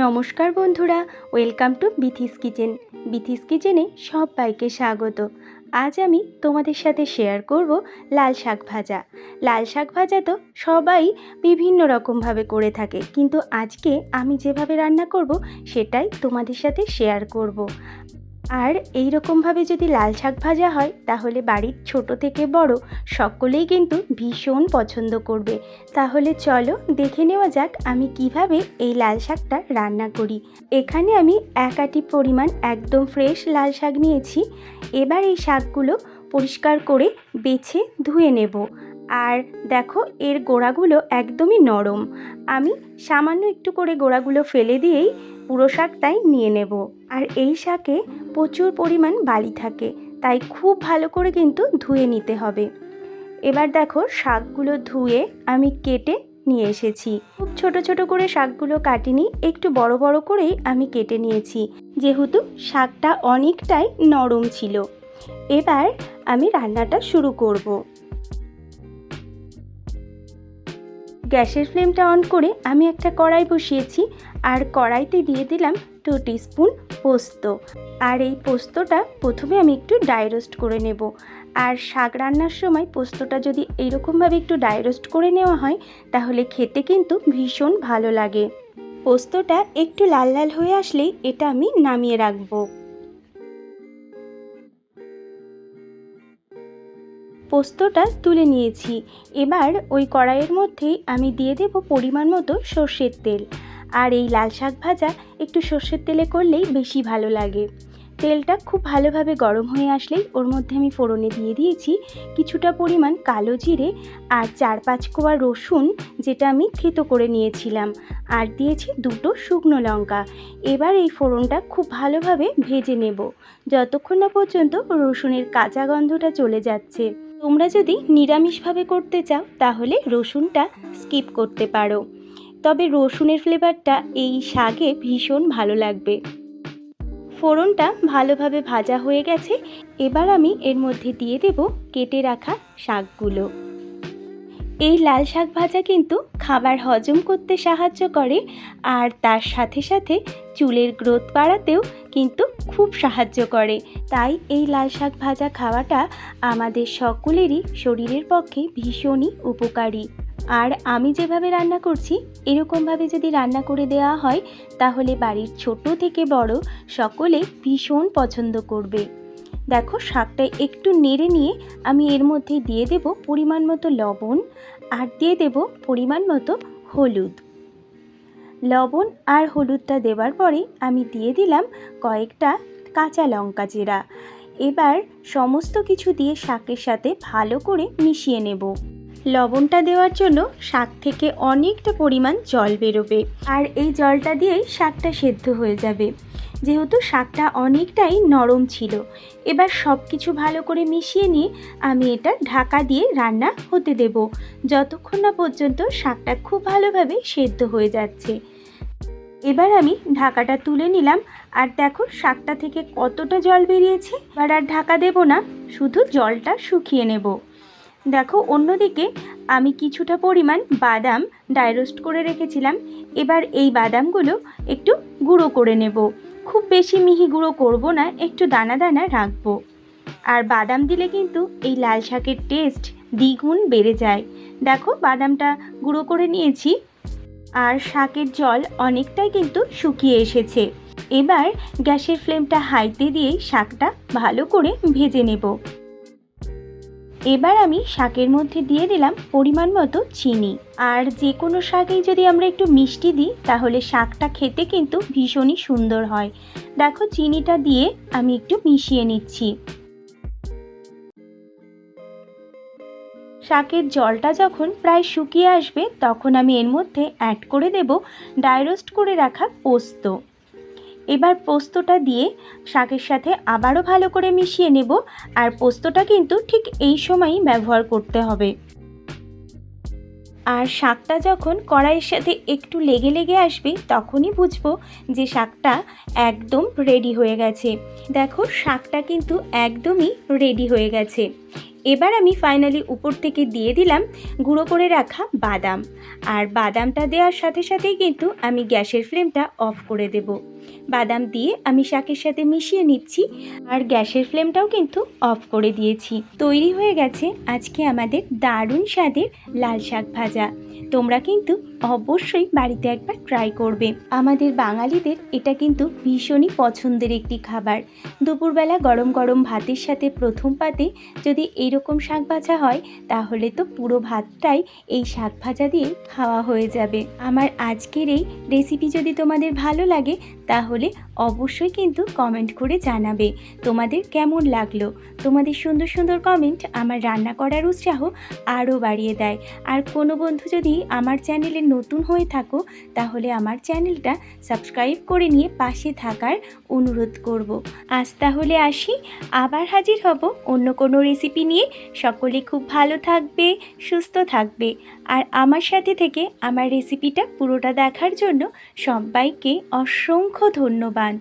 নমস্কার বন্ধুরা, welcome to Bithi's kitchen. Bithi's কিচেনে সবাইকে স্বাগত। আজ আমি তোমাদের সাথে শেয়ার করব লাল শাক ভাজা। লাল শাক ভাজা তো সবাই বিভিন্ন রকমভাবে করে থাকে, কিন্তু আজকে আমি যেভাবে রান্না করব সেটাই তোমাদের সাথে শেয়ার করব। আর এই রকমভাবে যদি লাল শাক ভাজা হয়, তাহলে বাড়ির ছোট থেকে বড় সকলেই কিন্তু ভীষণ পছন্দ করবে। তাহলে চলো দেখে নেওয়া যাক আমি কীভাবে এই লাল শাকটা রান্না করি। এখানে আমি এক আটি পরিমাণ একদম ফ্রেশ লাল শাক নিয়েছি। এবার এই শাকগুলো পরিষ্কার করে বেছে ধুয়ে নেব। আর দেখো এর গোড়াগুলো একদমই নরম। আমি সামান্য একটু করে গোড়াগুলো ফেলে দিয়েই পুরো শাকটাই নিয়ে নেব। আর এই শাকে প্রচুর পরিমাণ বালি থাকে, তাই খুব ভালো করে কিন্তু ধুয়ে নিতে হবে। এবার দেখো শাকগুলো ধুয়ে আমি কেটে নিয়ে এসেছি। খুব ছোট ছোট করে শাকগুলো কাটিনি, একটু বড় বড় করেই আমি কেটে নিয়েছি। যেহেতু শাকটা অনেকটাই নরম ছিল, এবার আমি রান্নাটা শুরু করব। গ্যাসের ফ্লেমটা অন করে আমি একটা কড়াই বসিয়েছি আর কড়াইতে দিয়ে দিলাম টু স্পুন পোস্ত। আর এই পোস্তটা প্রথমে আমি একটু ডাই রোস্ট করে নেব। আর শাক রান্নার সময় পোস্তটা যদি এইরকমভাবে একটু ডাই রোস্ট করে নেওয়া হয়, তাহলে খেতে কিন্তু ভীষণ ভালো লাগে। পোস্তটা একটু লাল লাল হয়ে আসলেই এটা আমি নামিয়ে রাখব। পোস্তটা তুলে নিয়েছি। এবার ওই কড়াইয়ের মধ্যেই আমি দিয়ে দেব পরিমাণ মতো সর্ষের তেল। আর এই লাল শাক ভাজা একটু সর্ষের তেলে করলেই বেশি ভালো লাগে। তেলটা খুব ভালোভাবে গরম হয়ে আসলেই ওর মধ্যে আমি ফোড়নে দিয়ে দিয়েছি কিছুটা পরিমাণ কালো জিরে আর চার পাঁচ কোয়া রসুন, যেটা আমি থেতো করে নিয়েছিলাম। আর দিয়েছি দুটো শুকনো লঙ্কা। এবার এই ফোড়নটা খুব ভালোভাবে ভেজে নেব। যতক্ষণ না পর্যন্ত রসুনের কাঁচা গন্ধটা চলে যাচ্ছে। তোমরা যদি নিরামিষভাবে করতে চাও, তাহলে রসুনটা স্কিপ করতে পারো। তবে রসুনের ফ্লেভারটা এই শাকে ভীষণ ভালো লাগবে। ফোড়নটা ভালোভাবে ভাজা হয়ে গেছে। এবার আমি এর মধ্যে দিয়ে দেব কেটে রাখা শাকগুলো। এই লাল শাক ভাজা কিন্তু খাবার হজম করতে সাহায্য করে আর তার সাথে সাথে চুলের গ্রোথ বাড়াতেও কিন্তু খুব সাহায্য করে। তাই এই লাল শাক ভাজা খাওয়াটা আমাদের সকলেরই শরীরের পক্ষে ভীষণই উপকারী। আর আমি যেভাবে রান্না করছি, এরকমভাবে যদি রান্না করে দেওয়া হয়, তাহলে বাড়ির ছোট থেকে বড় সকলে ভীষণ পছন্দ করবে। দেখো শাকটা একটু নেড়ে নিয়ে আমি এর মধ্যে দিয়ে দেব পরিমাণ মতো লবণ আর দিয়ে দেব পরিমাণ মতো হলুদ। লবণ আর হলুদটা দেওয়ার পরে আমি দিয়ে দিলাম কয়েকটা কাঁচা লঙ্কা জিরা। এবার সমস্ত কিছু দিয়ে শাকের সাথে ভালো করে মিশিয়ে নেব। লবণটা দেওয়ার জন্য শাক থেকে অনেকটা পরিমাণ জল বেরোবে আর এই জলটা দিয়েই শাকটা সেদ্ধ হয়ে যাবে। যেহেতু শাকটা অনেকটাই নরম ছিল। এবার সব কিছু ভালো করে মিশিয়ে নিয়ে আমি এটা ঢাকা দিয়ে রান্না হতে দেব। যতক্ষণ না পর্যন্ত শাকটা খুব ভালোভাবে সেদ্ধ হয়ে যাচ্ছে। এবার আমি ঢাকাটা তুলে নিলাম। আর দেখো শাকটা থেকে কতটা জল বেরিয়েছে। এবার আর ঢাকা দেব না, শুধু জলটা শুকিয়ে নেব। দেখো অন্যদিকে আমি কিছুটা পরিমাণ বাদাম ডাইরোস্ট করে রেখেছিলাম। এবার এই বাদামগুলো একটু গুঁড়ো করে নেব। খুব বেশি মিহি গুঁড়ো করব না, একটু দানা দানা রাখব। আর বাদাম দিলে কিন্তু এই লাল শাকের টেস্ট দ্বিগুণ বেড়ে যায়। দেখো বাদামটা গুঁড়ো করে নিয়েছি। আর শাকের জল অনেকটাই কিন্তু শুকিয়ে এসেছে। এবার গ্যাসের ফ্লেমটা হাইতে দিয়ে শাকটা ভালো করে ভেজে নেব। এবার আমি শাকের মধ্যে দিয়ে দিলাম পরিমাণ মতো চিনি। আর যে কোনো শাকেই যদি আমরা একটু মিষ্টি দিই, তাহলে শাকটা খেতে কিন্তু ভীষণই সুন্দর হয়। দেখো চিনিটা দিয়ে আমি একটু মিশিয়ে নিচ্ছি। শাকের জলটা যখন প্রায় শুকিয়ে আসবে, তখন আমি এর মধ্যে অ্যাড করে দেব ডাইরোস্ট করে রাখা পোস্ত। এবার পোস্তটা দিয়ে শাকের সাথে আবারও ভালো করে মিশিয়ে নেব, আর পোস্তটা কিন্তু ঠিক এই সময়ই ব্যবহার করতে হবে। আর শাকটা যখন কড়াইয়ের সাথে একটু লেগে লেগে আসবে, তখনই বুঝব যে শাকটা একদম রেডি হয়ে গেছে। দেখো, শাকটা কিন্তু একদমই রেডি হয়ে গেছে। এবার আমি ফাইনালি উপর থেকে দিয়ে দিলাম গুঁড়ো করে রাখা বাদাম। আর বাদামটা দেওয়ার সাথে সাথেই কিন্তু আমি গ্যাসের ফ্লেমটা অফ করে দেব। বাদাম দিয়ে আমি শাকের সাথে মিশিয়ে নিচ্ছি আর গ্যাসের ফ্লেমটাও কিন্তু অফ করে দিয়েছি। তৈরি হয়ে গেছে আজকে আমাদের দারুণ স্বাদের লাল শাক ভাজা। তোমরা কিন্তু অবশ্যই বাড়িতে একবার ট্রাই করবে। আমাদের বাঙালিদের এটা কিন্তু ভীষণই পছন্দের একটি খাবার। দুপুরবেলা গরম গরম ভাতের সাথে প্রথম পাতে যদি এইরকম শাক ভাজা হয়, তাহলে তো পুরো ভাতটাই এই শাক ভাজা দিয়ে খাওয়া হয়ে যাবে। আমার আজকের এই রেসিপি যদি তোমাদের ভালো লাগে, তাহলে অবশ্যই কিন্তু কমেন্ট করে জানাবে। তোমাদের কেমন লাগল? তোমাদের সুন্দর সুন্দর কমেন্ট আমার রান্না করার উৎসাহ আরও বাড়িয়ে দেয়। আর কোনো বন্ধু যদি আমার চ্যানেলে নতুন হয়ে থাকো, তাহলে আমার চ্যানেলটা সাবস্ক্রাইব করে নিয়ে পাশে থাকার অনুরোধ করব। আজ তাহলে আসি, আবার হাজির হব অন্য কোনো রেসিপি নিয়ে। সকলে খুব ভালো থাকবে, সুস্থ থাকবে। আর আমার সাথে থেকে আমার রেসিপিটা পুরোটা দেখার জন্য সবাইকে অসংখ্য ধন্যবাদ।